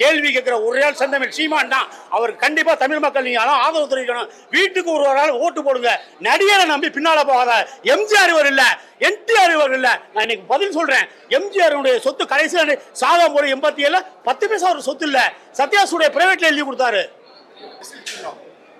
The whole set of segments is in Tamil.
கேள்வி கேட்கிற ஒரே சந்தமிழ். சீமான் தான். அவர் கண்டிப்பா தமிழ் மக்கள் நீங்க ஆதரவு தெரிவிக்கணும். வீட்டுக்கு ஒரு ஒரு ஆள் ஓட்டு போடுங்க. நடிகரை நம்பி பின்னால போகாத. எம்ஜிஆர் இவர் இல்ல. என்டிஆர் இவர் இல்ல. நான் இன்னைக்கு பதில் சொல்றேன். எம்ஜிஆர் சொத்து கடைசி சாதம் போல எண்பத்தி ஏழுல பத்து பைசா ஒரு சொத்து இல்ல. சத்யாசுடைய பிரைவேட்ல எழுதி கொடுத்தாரு.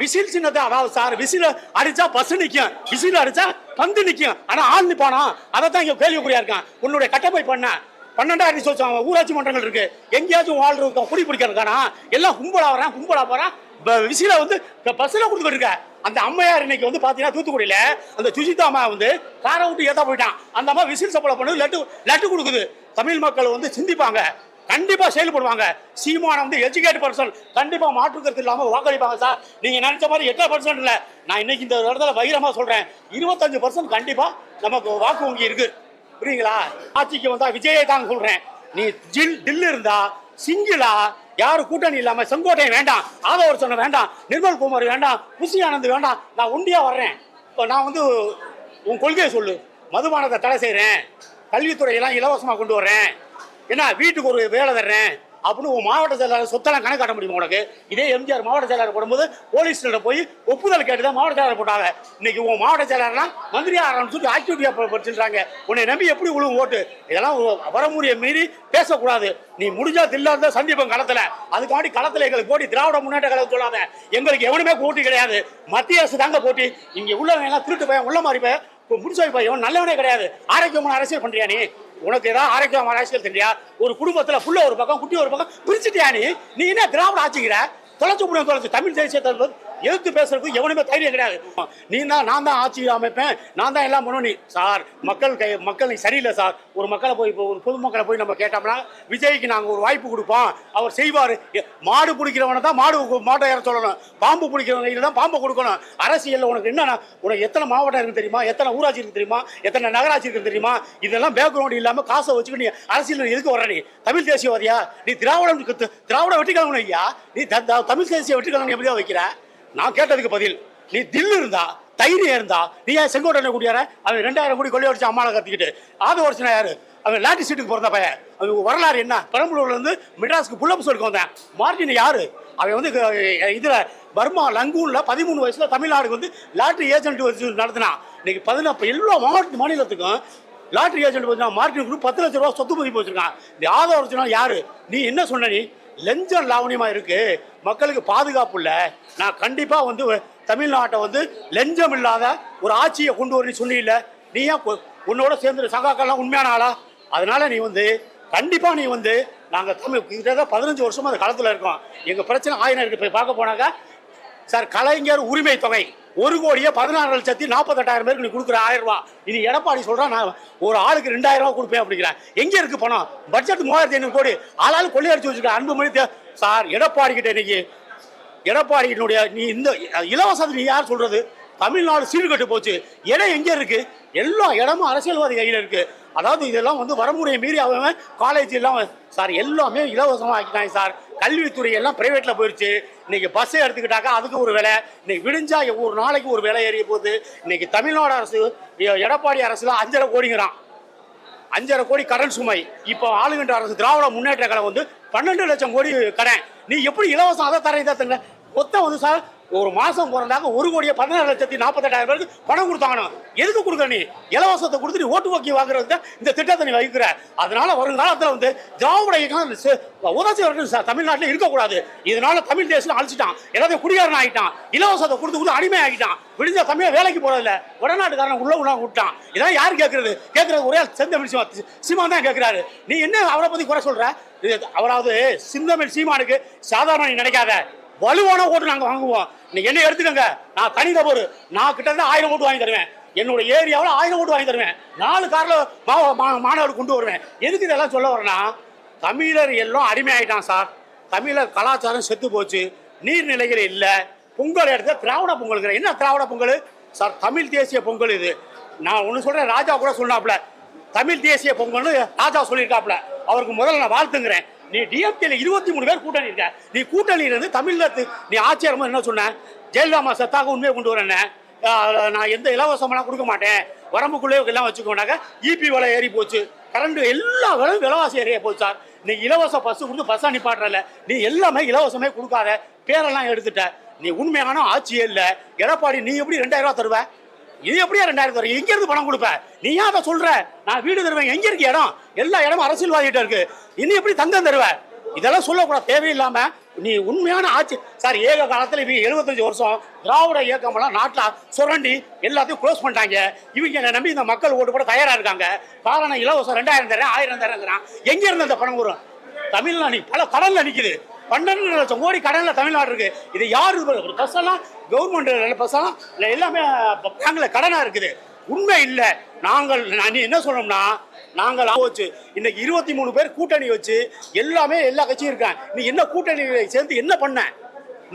விசில் சின்னத்தை அதாவது சார் விசில் அடிச்சா பஸ் நிற்கும் விசில் அடிச்சா பந்து நிற்கும் ஆனால் ஆள் நிற்பானா அதை தான் இங்கே கேள்விக்குறியா இருக்கான். உன்னுடைய கட்டப்பை பண்ண பன்னெண்டாயிரம் ரிசோர்ஸ் அவன். ஊராட்சி மன்றங்கள் இருக்கு. எங்கேயாச்சும் வாழ் குடி பிடிக்கிறதுக்கானா? எல்லாம் கும்பலா வரான் கும்பலா போறான். விசில வந்து பஸ்ல கொடுத்துட்டு இருக்க. அந்த அம்மையார் இன்னைக்கு வந்து பாத்தீங்கன்னா தூத்துக்குடியில அந்த சுஜிதா அம்மா வந்து காரை விட்டு ஏத்தா போயிட்டான். அந்த அம்மா விசில் சப்பளை பண்ணு லட்டு லட்டு கொடுக்குது. தமிழ் மக்கள் வந்து சிந்திப்பாங்க. கண்டிப்பா செயல்படுவாங்க. சீமான வந்து எஜுகேட் பர்சன் கண்டிப்பா மாற்றுக்கருத்து இல்லாம வாக்களிப்பாங்க சார் நீங்க நினைச்ச மாதிரி எட்டு பர்சன்ட் இல்ல. நான் இன்னைக்கு இந்த இடத்துல பகிரமா சொல்றேன். இருபத்தஞ்சு பர்சன்ட் கண்டிப்பா நமக்கு வாக்கு வங்கி இருக்கு. புரியுங்களா ஆட்சிக்கு வந்தா விஜயை தான் சொல்றேன் நீ ஜில் டில் இருந்தா சிங்கிளா யாரும் கூட்டணி இல்லாம செங்கோட்டையன் வேண்டாம் ஆதவர் சொன்ன வேண்டாம் நிர்மல் குமார் வேண்டாம் புசி ஆனந்த் வேண்டாம் நான் ஒண்டியா வர்றேன். இப்போ நான் வந்து உன் கொள்கையை சொல்லு. மதுபானத்தை தடை செய்கிறேன் கல்வித்துறையெல்லாம் இலவசமாக கொண்டு வர்றேன். என்ன வீட்டுக்கு ஒரு வேலை தர்றேன். அப்படின்னு உன் மாவட்ட செயலாளர் சொத்தெல்லாம் கணக்கு காட்ட முடியுமா உனக்கு? இதே எம்ஜிஆர் மாவட்ட செயலாளர் போடும்போது போலீஸ்கிட்ட போய் ஒப்புதல் கேட்டு தான் மாவட்ட செயலாளர் போட்டாங்க. இன்னைக்கு உன் மாவட்ட செயலாளர்லாம் மந்திரி ஆரம்பிச்சு சொல்லி ஆக்டிவிட்டியா படிச்சிருக்காங்க உன்னை நம்பி எப்படி உழுவும் ஓட்டு? இதெல்லாம் வரமுறையை மீறி பேசக்கூடாது. நீ முடிஞ்சா தில்லா இருந்தா களத்துல. அதுக்காண்டி களத்துல எங்களுக்கு போட்டி திராவிட முன்னேற்ற கழகம் சொல்லாத. எங்களுக்கு எவனுமே போட்டி கிடையாது. மத்திய அரசு தாங்க போட்டி. இங்க உள்ளவங்க எல்லாம் திருட்டு பையன் உள்ள மாதிரி பையன். முடிச்சு வைப்பா இவன் நல்லவனே கிடையாது. ஆரோக்கியமான அரசியல் பண்றியா நீ? உனக்கு ஏதாவது ஆரோக்கியம் அரசியல் தெரியா ஒரு குடும்பத்தில் புள்ள ஒரு பக்கம் குட்டி ஒரு பக்கம் பிரிச்சுட்டியா நீ? நீ என்ன திராவிட ஆட்சிக்கிற தொலைச்சு முடியும் தொலைச்சு தமிழ் தேசியத்தை எதிர்த்து பேசுறதுக்கு? எவனுமே தைரியம் கிடையாது. நீ தான் நான் தான் ஆட்சி அமைப்பேன். நான் தான் எல்லாம் பண்ணுவேன். நீ சார் மக்கள் கை மக்கள் நீ சரியில்லை சார். ஒரு மக்களை போய் இப்போ ஒரு பொதுமக்களை போய் நம்ம கேட்டோம்னா விஜய்க்கு நாங்கள் ஒரு வாய்ப்பு கொடுப்போம். அவர் செய்வார். மாடு பிடிக்கிறவனை தான் மாடு மாட்டை ஏற சொல்லணும். பாம்பு பிடிக்கிறவங்க தான் பாம்பை கொடுக்கணும். அரசியலில் உனக்கு என்னன்னா உனக்கு எத்தனை மாவட்டம் இருக்கு தெரியுமா? எத்தனை ஊராட்சி இருக்கு தெரியுமா? எத்தனை நகராட்சி இருக்கு தெரியுமா? இதெல்லாம் பேக்ரவுண்ட் இல்லாமல் காசை வச்சுக்கிட்டு நீ அரசியல் எதுக்கு வர நீ? தமிழ் தேசியவாதியா? நீ திராவிடம் திராவிட வெட்டிக்கலங்கணும் ஐயா நீ த- தமிழ் தேசிய வெட்டிக்கலங்கணும் எப்படியா வைக்கிற? நான் கேட்டதுக்கு பதில் நீ தில்லு இருந்தா தைரியம் இருந்தா நீ ஏன் செங்கோட்டை கூடியார அவன் ரெண்டாயிரம் கோடி கொள்ளை அடிச்சு அம்மாவை கத்திக்கிட்டு. ஆது வருஷம் யாரு? அவன் லாட்டி சீட்டுக்கு பிறந்த பையன். அவன் வரலாறு என்ன? பெரம்பலூர்ல இருந்து மெட்ராஸ்க்கு புல்லப்ஸ் எடுக்க வந்தேன். மார்டின் யாரு? அவன் வந்து இதுல பர்மா லங்கூன்ல பதிமூணு வயசுல தமிழ்நாடுக்கு வந்து லாட்டரி ஏஜென்ட் வச்சு நடத்தினான் இன்னைக்கு பதினப்ப எல்லா மாவட்ட மாநிலத்துக்கும் லாட்டரி ஏஜென்ட் வச்சுனா மார்டின் குரூப் பத்து லட்ச ரூபா சொத்து மதிப்பு வச்சிருக்கான். இந்த ஆதரவு யாரு? நீ என்ன சொன்ன நீ? லஞ்சம் லாவணியமா இருக்கு. மக்களுக்கு பாதுகாப்பு இல்லை. நான் கண்டிப்பா வந்து தமிழ்நாட்டை வந்து லஞ்சம் இல்லாத ஒரு ஆட்சியை கொண்டு வரணும் சொன்னீல்ல நீ ஏன் உன்னோட சேர்ந்து சகாக்கள்லாம் உண்மையான ஆளா? அதனால நீ வந்து கண்டிப்பா நீ வந்து நாங்கள் தமிழ் கிட்டத்தட்ட பதினஞ்சு வருஷமா அந்த காலத்தில் இருக்கோம். எங்கள் பிரச்சனை ஆயிரம் இருக்கு. போய் பார்க்க போனாக்கா சார் கலைஞர் உரிமை தொகை ஒரு கோடியே பதினாறு லட்சத்தி நாற்பத்தெட்டாயிரம் பேருக்கு நீ கொடுக்குற ஆயிரம் ரூபா. இது எடப்பாடி சொல்றான் நான் ஒரு ஆளுக்கு ரெண்டாயிரம் ரூபா கொடுப்பேன் அப்படிங்கிறேன். எங்க இருக்கு பணம்? பட்ஜெட் மூவாயிரத்தி ஐநூறு கோடி. ஆளாள் கொள்ளையடிச்சு வச்சிருக்க அன்புமணி தே- சார் எடப்பாடி கிட்ட இன்னைக்கு எடப்பாடியினுடைய நீ இந்த இலவசத்தை நீ யார் சொல்றது? தமிழ்நாடு சீர்கட்டு போச்சு. இடம் எங்க இருக்கு? எல்லா இடமும் அரசியல்வாதி கையில் இருக்கு. அதாவது இதெல்லாம் வந்து வரமுறையை மீறி அவன் காலேஜ் எல்லாம் சார் எல்லாமே இலவசமாக ஆக்கிட்டாங்க சார். கல்வித்துறை எல்லாம் பிரைவேட்டில் போயிடுச்சு இன்னைக்கு பஸ்ஸை எடுத்துக்கிட்டாக்கா அதுக்கு ஒரு விலை. இன்னைக்கு விடிஞ்சா ஒரு நாளைக்கு ஒரு விலை ஏறிய போகுது. இன்னைக்கு தமிழ்நாடு அரசு எடப்பாடி அரசுல அஞ்சரை கோடிங்கிறான். அஞ்சரை கோடி கடன் சுமை. இப்போ ஆளுகின்ற அரசு திராவிட முன்னேற்ற கழகம் வந்து பன்னெண்டு லட்சம் கோடி கடன். நீ எப்படி இலவசம் அதை தர இதை தரேன். மொத்தம் வந்து சார் ஒரு மாதம் பிறந்தாங்க ஒரு கோடியே பதினாறு லட்சத்தி நாற்பத்தெட்டாயிரம் பேருக்கு பணம் கொடுத்தாங்க எதுக்கு கொடுக்குற நீ? இலவசத்தை கொடுத்து நீ ஓட்டு வாக்கி வாங்குறது தான் இந்த திட்டத்தை நீ வைக்கிற அதனால வருங்காலத்தில் வந்து திராவிட இயக்கம் சே- ஊராட்சி வரைக்கும் தமிழ்நாட்டில் இருக்கக்கூடாது. இதனால தமிழ் தேசம் அழிச்சிட்டான். எல்லாத்தையும் குடியாரன் ஆகிட்டான் இலவசத்தை கொடுத்து கொடுத்து அடிமை ஆகிட்டான் விடிஞ்ச தமிழ வேலைக்கு போறதில்ல. வடநாட்டுக்காரன் உள்ள உள்ள விட்டான். இதெல்லாம் யார் கேட்கறது கேட்கறது ஒரே செந்தமிழ் சீமா சீமான் தான் கேட்கிறாரு நீ என்ன அவரை பத்தி குறை சொல்ற? அவராவது சிந்தமிழ் சீமானுக்கு சாதாரண நீ நினைக்காத. வலுவான ஓட்டு நாங்கள் வாங்குவோம். நீ என்ன எடுத்துக்கங்க? நான் தனி நபர் நான் கிட்டத்தட்ட ஆயிரம் ஓட்டு வாங்கி தருவேன். என்னோட ஏரியாவில் ஆயிரம் ஓட்டு வாங்கி தருவேன். நாலு காரில் மா- மா- கொண்டு வருவேன். எதுக்கு இதெல்லாம் சொல்ல வரேன்னா தமிழர் எல்லாம் அடிமை ஆயிட்டான் சார். தமிழர் கலாச்சாரம் செத்து போச்சு. நீர்நிலைகள் இல்லை. பொங்கல் எடுத்த திராவிட பொங்கலுங்கிற என்ன திராவிட பொங்கல்? சார் தமிழ் தேசிய பொங்கல் இது. நான் ஒன்று சொல்கிறேன் ராஜா கூட சொன்னாப்புல தமிழ் தேசிய பொங்கல்னு ராஜா சொல்லியிருக்காப்ல அவருக்கு முதல்ல நான் வாழ்த்துங்கிறேன். நீ டிஎம்கேல இருபத்தி மூணு பேர் கூட்டணி இருக்க. நீ கூட்டணியில இருந்து தமிழ்நாட்டு நீ ஆட்சியரமா என்ன சொன்ன? ஜெயலலிதா சத்தாக உண்மையை கொண்டு வரேன் நான் எந்த இலவசமெல்லாம் கொடுக்க மாட்டேன். வரம்புக்குள்ளே எல்லாம் வச்சுக்கோனாக்க இபி விலை ஏறி போச்சு. கரண்ட் எல்லா விலையும் விலைவாசி ஏறிய போச்சு சார். நீ இலவச பஸ் கொடுத்து பஸ்ஸாக நிப்பாட்டுறல நீ எல்லாமே இலவசமே கொடுக்காத. பேரெல்லாம் எடுத்துட்ட. நீ உண்மையான ஆட்சியே இல்லை. எடப்பாடி நீ எப்படி ரெண்டாயிரம் ரூபா தருவ? இது எப்படியா ரெண்டாயிரம் தருவ எங்க இருந்து பணம் கொடுப்ப. நீ ஏன் அதை சொல்ற? நான் வீடு தருவேன். எங்க இருக்கு இடம்? எல்லா இடமும் அரசியல்வாதிகிட்ட இருக்கு. இன்னும் எப்படி தங்கம் தருவ? இதெல்லாம் சொல்லக்கூடாது. தேவையில்லாம நீ உண்மையான ஆட்சி சார் ஏக காலத்துல இவங்க எழுபத்தஞ்சு வருஷம் திராவிட இயக்கமெல்லாம் நாட்டில் சுரண்டி எல்லாத்தையும் க்ளோஸ் பண்ணிட்டாங்க. இவங்க என்னை நம்பி இந்த மக்கள் ஓட்டு போட தயாரா இருக்காங்க. காரணம் இலவசம் ரெண்டாயிரம் தரேன் ஆயிரம் தரேங்கிறான் எங்க இருந்து அந்த பணம் வரும்? தமிழ்நாடு பல கடல்ல நிக்குது. பன்னெண்டு லட்சம் கோடி கடனில் தமிழ்நாடு இருக்கு இது? யார் பஸ் எல்லாம் கவர்மெண்ட் பஸ் இல்லை எல்லாமே பேங்கில் கடனாக இருக்குது. உண்மை இல்லை. நாங்கள் நான் நீ என்ன சொல்லணும்னா நாங்கள் போச்சு இன்னைக்கு இருபத்தி மூணு பேர் கூட்டணி வச்சு எல்லாமே எல்லா கட்சியும் இருக்கேன் நீ என்ன கூட்டணி சேர்ந்து என்ன பண்ண?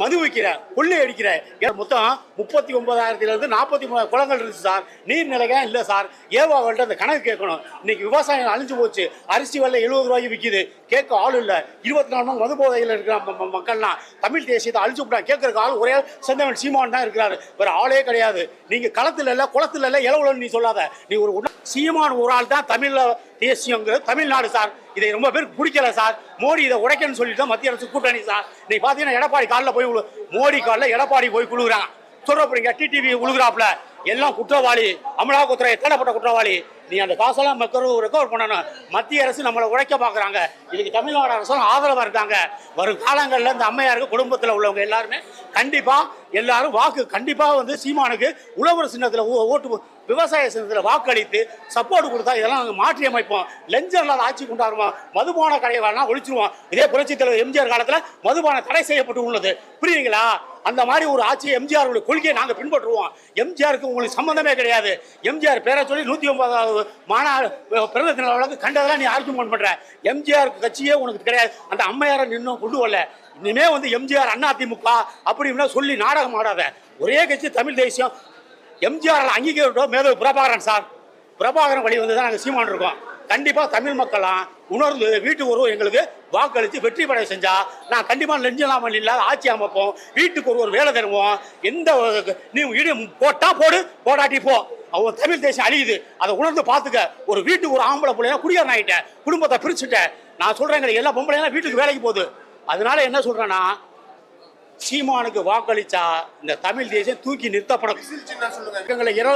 மது வைக்கிற கொள்ளை அடிக்கிற ஏன் மொத்தம் முப்பத்தி ஒன்பதாயிரத்துலேருந்து நாற்பத்தி மூணாயிரம் குளங்கள் இருந்துச்சு சார். நீர்நிலைகள் இல்லை சார். ஏவாவல்கிட்ட அந்த கணக்கு கேட்கணும். இன்னைக்கு விவசாயம் அழிஞ்சு போச்சு. அரிசி வெள்ளை எழுபது ரூபாய்க்கு விற்கிது கேட்க ஆள் இல்லை. இருபத்தி நாலு மணி மது போதையில் இருக்கிற ம- மக்கள்லாம் தமிழ் தேசியத்தை அழிச்சு விட்டாங்க. கேட்கறதுக்கு ஆள் ஒரே செந்தவன் சீமான் தான் இருக்கிறாரு. வேற ஆளே கிடையாது. நீங்கள் களத்தில் இல்லை குளத்தில் இல்லை இளவுலன்னு நீ சொல்லாத. நீ ஒரு சீமான் ஒரு ஆள் தான் தமிழில் தேசியங்கிறது தமிழ்நாடு சார். இதை ரொம்ப பேருக்கு பிடிக்கல சார். மோடி இதை உடைக்கன்னு சொல்லிட்டு தான் மத்திய அரசு கூட்டணி சார். நீ பார்த்தீங்கன்னா எடப்பாடி காலில் போய் விழு- மோடி காலில் எடப்பாடி போய் குழுகிறான் சொல்ற போறீங்க டிடிவி உழுகுறாப்புல. எல்லாம் குற்றவாளி. அமலாக்கத்துறை தேடப்பட்ட குற்றவாளி. நீ அந்த காசெல்லாம் மக்கள் ரெக்கவர் பண்ணணும். மத்திய அரசு நம்மளை உழைக்க பார்க்குறாங்க. இதுக்கு தமிழ்நாடு அரசும் ஆதரவாக இருக்காங்க. வரும் காலங்களில் இந்த அம்மையாருக்கு குடும்பத்தில் உள்ளவங்க எல்லாருமே கண்டிப்பாக எல்லாரும் வாக்கு கண்டிப்பாக வந்து சீமானுக்கு உழவர் சின்னத்தில் ஓட்டு விவசாய சின்னத்தில் வாக்களித்து சப்போர்ட் கொடுத்தா இதெல்லாம் நாங்கள் மாற்றி அமைப்போம். லஞ்சம் இல்லாத ஆட்சி கொண்டாடுவோம். மதுபான கடையை வேணா ஒழிச்சிருவோம். இதே புரட்சித் தலைவர் எம்ஜிஆர் காலத்தில் மதுபான தடை செய்யப்பட்டு உள்ளது. புரியுங்களா அந்த மாதிரி ஒரு ஆட்சி எம்ஜிஆர் கொள்கையை நாங்கள் பின்பற்றுவோம். எம்ஜிஆருக்கு உங்களுக்கு சம்மந்தமே கிடையாது. எம்ஜிஆர் பேரை சொல்லி நூற்றி ஒன்பதாவது மாநாடு பிறந்த தின விழாவுக்கு கண்டதெல்லாம் நீ ஆர்குமெண்ட் பண்ணுற எம்ஜிஆர் கட்சியே உனக்கு கிடையாது. அந்த அம்மையாரை இன்னும் கொண்டு வரல. இனிமே வந்து எம்ஜிஆர் அண்ணா திமுக அப்படின்னா சொல்லி நாடகம் ஆடாத. ஒரே கட்சி தமிழ் தேசியம். எம்ஜிஆர் அங்கீகரிட்டோம் மேதகு பிரபாகரன் சார். பிரபாகரன் வழி வந்து தான் நாங்கள் சீமான் இருக்கோம். கண்டிப்பாக தமிழ் மக்களாம் உணர்ந்து வீட்டுக்கு ஒருவர் எங்களுக்கு வாக்களித்து வெற்றி பெற செஞ்சா நான் கண்டிப்பாக நெஞ்சலாமல் இல்லாத ஆட்சி அமைப்போம். வீட்டுக்கு ஒருவர் வேலை தருவோம். எந்த நீ இடி போட்டா போடு போடாட்டி போ. அவன் தமிழ் தேசம் அழியுது. அதை உணர்ந்து பார்த்துக்க ஒரு வீட்டுக்கு ஒரு ஆம்பளை பிள்ளைங்க குடியாரன் ஆகிட்டேன் குடும்பத்தை பிரிச்சுட்டேன். நான் சொல்கிறேன் எல்லா பொம்பளைங்களும் வீட்டுக்கு வேலைக்கு போகுது. அதனால என்ன சொல்கிறேன்னா சீமானுக்கு வாக்களிச்சா இந்த தமிழ் தேசியம் தூக்கி நிறுத்தப்படும். இயக்கங்களை இரு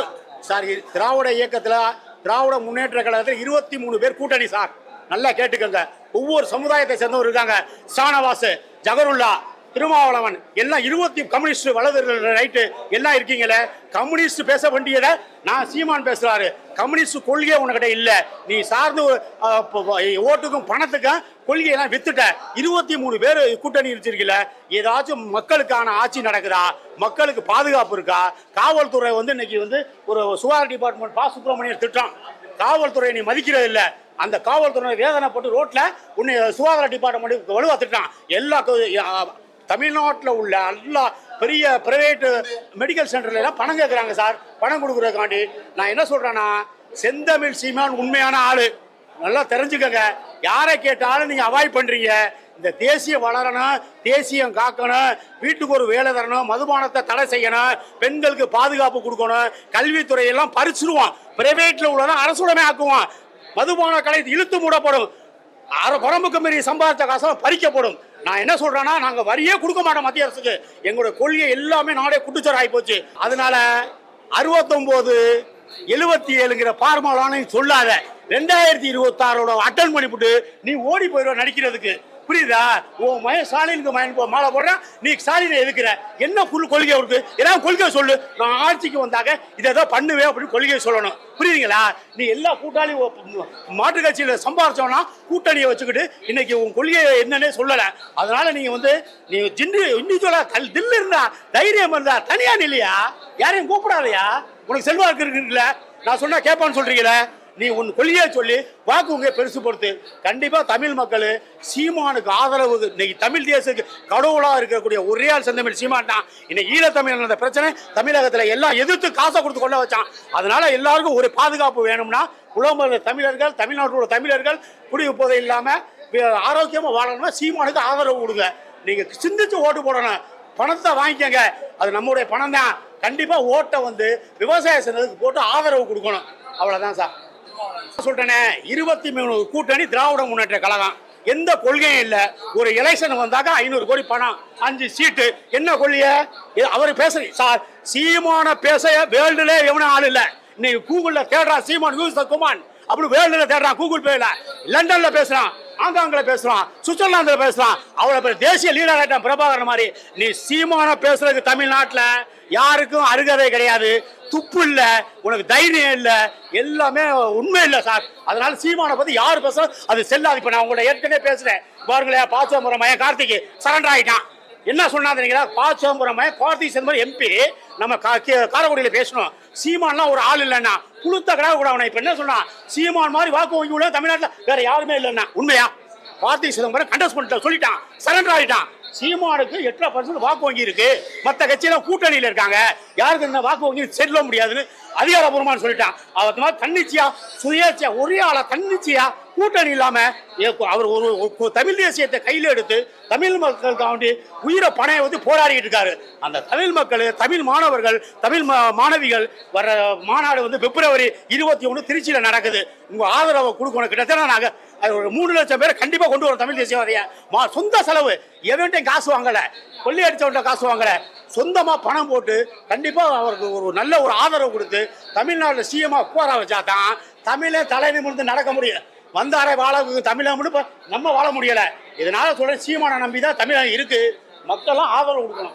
சார் திராவிட இயக்கத்தில் திராவிட முன்னேற்ற கழகத்தில் இருபத்தி மூணு பேர் கூட்டணி சார். நல்லா கேட்டுக்கோங்க. ஒவ்வொரு சமுதாயத்தை சேர்ந்தவர் இருக்காங்க. சானவாசு ஜகருல்லா திருமாவளவன் எல்லாம் இருபத்தி கம்யூனிஸ்ட் வலதுகள் ரைட்டு எல்லாம் இருக்கீங்களே? கம்யூனிஸ்ட் பேச வேண்டியத நான் சீமான் பேசுறாரு. கம்யூனிஸ்ட் கொள்கையே உனக்கிட்ட இல்லை. நீ சார்ந்து ஓட்டுக்கும் பணத்துக்கும் கொள்கையெல்லாம் வித்துட்ட. இருபத்தி மூணு பேர் கூட்டணி வச்சிருக்கல ஏதாச்சும் மக்களுக்கான ஆட்சி நடக்குதா? மக்களுக்கு பாதுகாப்பு இருக்கா? காவல்துறை வந்து இன்னைக்கு வந்து ஒரு சுகாதார டிபார்ட்மெண்ட் பா சுப்பிரமணியர் திட்டம். காவல்துறையை நீ மதிக்கிறது இல்லை. அந்த காவல்துறை வேதனைப்பட்டு ரோட்டில் உன்னை சுகாதார டிபார்ட்மெண்ட் வலுவா திட்டான். எல்லா தமிழ்நாட்டில் உள்ள எல்லா பெரிய பிரைவேட் மெடிக்கல் சென்டர்லாம் பணம் கேட்குறாங்க சார். பணம் கொடுக்குறதுக்காண்டி. நான் என்ன சொல்கிறேன்னா செந்தமிழ் சீமான் உண்மையான ஆள். நல்லா தெரிஞ்சுக்கங்க. யாரை கேட்டாலும் நீங்கள் அவாய்ட் பண்ணுறீங்க இந்த தேசியம் வளரணும் தேசியம் காக்கணும் வீட்டுக்கு ஒரு வேலை தரணும் மதுபானத்தை தடை செய்யணும் பெண்களுக்கு பாதுகாப்பு கொடுக்கணும் கல்வித்துறையெல்லாம் பறிச்சிருவான் பிரைவேட்டில் உள்ளதான் அரசுடமே ஆக்குவான் மதுபான கடை இழுத்து மூடப்படும். அரை குரம்புக்கு மீறி சம்பாதிச்ச காசெல்லாம் பறிக்கப்படும். நான் என்ன சொல்றேன்னா நாங்க வரியே கொடுக்க மாட்டோம் மத்திய அரசுக்கு. எங்களுடைய கொள்கை எல்லாமே நாடே குட்டுச்சோர் ஆகி போச்சு. அதனால அறுபத்தொம்போது எழுபத்தி ஏழுங்கிற பார்மாலான்னு சொல்லாத ரெண்டாயிரத்தி இருபத்தாறோட அட்டன் பண்ணிவிட்டு நீ ஓடி போயிடுவ நடிக்கிறதுக்கு. புரியுதா? உன் மயன் ஸ்டாலினுக்கு மயன் போ மாலை போடுறேன் நீ ஸ்டாலினை எதுக்குற? என்ன புல் கொள்கை அவருக்கு? ஏதாவது கொள்கை சொல்லு. நான் ஆட்சிக்கு வந்தாக்க இதை ஏதோ பண்ணுவேன் அப்படின்னு கொள்கையை சொல்லணும். புரியுதுங்களா? நீ எல்லா கூட்டாளியும் மாற்று கட்சியில சம்பாரிச்சோம்னா கூட்டணியை வச்சுக்கிட்டு இன்னைக்கு உன் கொள்கையை என்னன்னே சொல்லலை. அதனால நீங்கள் வந்து நீ ஜிண்டு இண்டிவிஜுவலா கல் தில்லு இருந்தா தைரியம் இருந்தா தனியாக இல்லையா யாரையும் கூப்பிடாதயா? உனக்கு செல்வாக்கு இருக்குல்ல நான் சொன்னா கேட்பான்னு சொல்றீங்களே? நீ உன் கொள்கையை சொல்லி வாக்கு உங்க பெருசு பொறுத்து கண்டிப்பா தமிழ் மக்கள் சீமானுக்கு ஆதரவு இன்னைக்கு தமிழ் தேசத்துக்கு கடவுளா இருக்கக்கூடிய ஒரே ஆள் செந்தமிழ் சீமான் தான். இன்னைக்கு ஈழத்தமிழ் அந்த பிரச்சனை தமிழகத்துல எல்லாம் எதிர்த்து காசை கொடுத்து கொள்ள வச்சான். அதனால எல்லாருக்கும் ஒரு பாதுகாப்பு வேணும்னா புலம்பெயர்ந்த தமிழர்கள் தமிழ்நாட்டில் உள்ள தமிழர்கள் குடியிருப்பதை இல்லாம வே- ஆரோக்கியமா வாழணும்னா சீமானுக்கு ஆதரவு கொடுங்க. நீங்க சிந்திச்சு ஓட்டு போடணும். பணத்தை வாங்கிக்கங்க. அது நம்முடைய பணம் தான் கண்டிப்பா ஓட்டை வந்து விவசாய சங்கத்துக்கு போட்டு ஆதரவு கொடுக்கணும். அவ்வளவுதான் சார். சொல்றேனே இருபத்தி மூணு கூட்டணி திராவிட முன்னேற்ற கழகம். எந்த கொள்கையும் இல்ல. ஒரு எலெக்ஷன் வந்தாக்க ஐநூறு கோடி பணம் அஞ்சு சீட்டு என்ன கொள்கைய? அவர் பேச சார் சீமான பேச வேர்ல்டுல எவனும் ஆள் இல்ல. இன்னைக்கு கூகுள்ல தேடுறான் சீமான் யூஸ் குமான் அப்படி வேர்ல்டுல தேடுறான் கூகுள் பேல லண்டன்ல பேசுறான். ஆங்காங்கில் பேசுகிறான் சுவிட்சர்லாந்தில் பேசுறான். அவ்வளோ பேர் தேசிய லீடர் ஆகிட்டான் பிரபாகரன் மாதிரி நீ சீமான பேசுறதுக்கு தமிழ்நாட்டில் யாருக்கும் அருகதை கிடையாது. துப்பு இல்லை உனக்கு தைரியம் இல்லை எல்லாமே உண்மை இல்லை சார். அதனால சீமானை பற்றி யார் பேசுகிறோம் அது செல்லாது. இப்போ நான் உங்களை ஏற்கனவே பேசுகிறேன் பாருங்களேன் பாச்சம்பரம் மயன் கார்த்திக் சரண்டர் ஆகிட்டான் என்ன சொன்னாங்க தெரியுங்களா? பாச்சம்பரம் மயன் கார்த்திக் செல்வம் எம்பி நம்ம கா- பேசணும். சீமான்லாம் ஒரு ஆள் இல்லைன்னா புளுத்த கடை கூட அவனை இப்போ என்ன சொன்னான் சீமான் மாதிரி வாக்கு வங்கி உள்ள தமிழ்நாட்டில் வேற யாருமே இல்லைன்னா உண்மையா? கார்த்தி சிதம்பரம் கண்டஸ்ட் பண்ணிட்டு சொல்லிட்டான். சரண்டர் ஆகிட்டான் சீமானுக்கு எட்டரை பர்சன்ட் வாக்கு வங்கி இருக்கு. மற்ற கட்சியெல்லாம் கூட்டணியில் இருக்காங்க. யாருக்கு இந்த வாக்கு வங்கி செல்ல முடியாதுன்னு அதிகாரபூர்வமானு சொல்லிட்டான். அவர் மாதிரி தன்னிச்சையா சுயேட்சையா ஒரே ஆளா தன்னிச்சையா கூட்டணி இல்லாமல் அவர் ஒரு தமிழ் தேசியத்தை கையில் எடுத்து தமிழ் மக்களுக்காண்டி உயிரை பணைய வந்து போராடிட்டு இருக்காரு. அந்த தமிழ் மக்கள் தமிழ் மாணவர்கள் தமிழ் மா- மாணவிகள் வர மாநாடு வந்து பிப்ரவரி இருபத்தி ஒன்று திருச்சியில் நடக்குது. உங்கள் ஆதரவை கொடுக்கணும். கிட்டத்தட்ட நாங்கள் அது ஒரு மூணு லட்சம் பேர் கண்டிப்பாக கொண்டு வரோம் தமிழ் தேசியவாதிய. மா சொந்த செலவு. எவன்ட்டையும் காசு வாங்கலை. கொள்ளி அடித்தவன்ட்ட காசு வாங்கலை. சொந்தமாக பணம் போட்டு கண்டிப்பாக அவருக்கு ஒரு நல்ல ஒரு ஆதரவு கொடுத்து தமிழ்நாட்டில் சிஎம்மாக உட்கார வச்சா தான் தமிழே தலை நிமிர்ந்து நடக்க முடியும். வந்தாரை வாழ தமிழகம்னு இப்போ நம்ம வாழ முடியலை. இதனால சொல்கிறேன் சீமானை நம்பி தான் தமிழகம் இருக்குது மக்கள்லாம் ஆதரவு கொடுக்கணும்.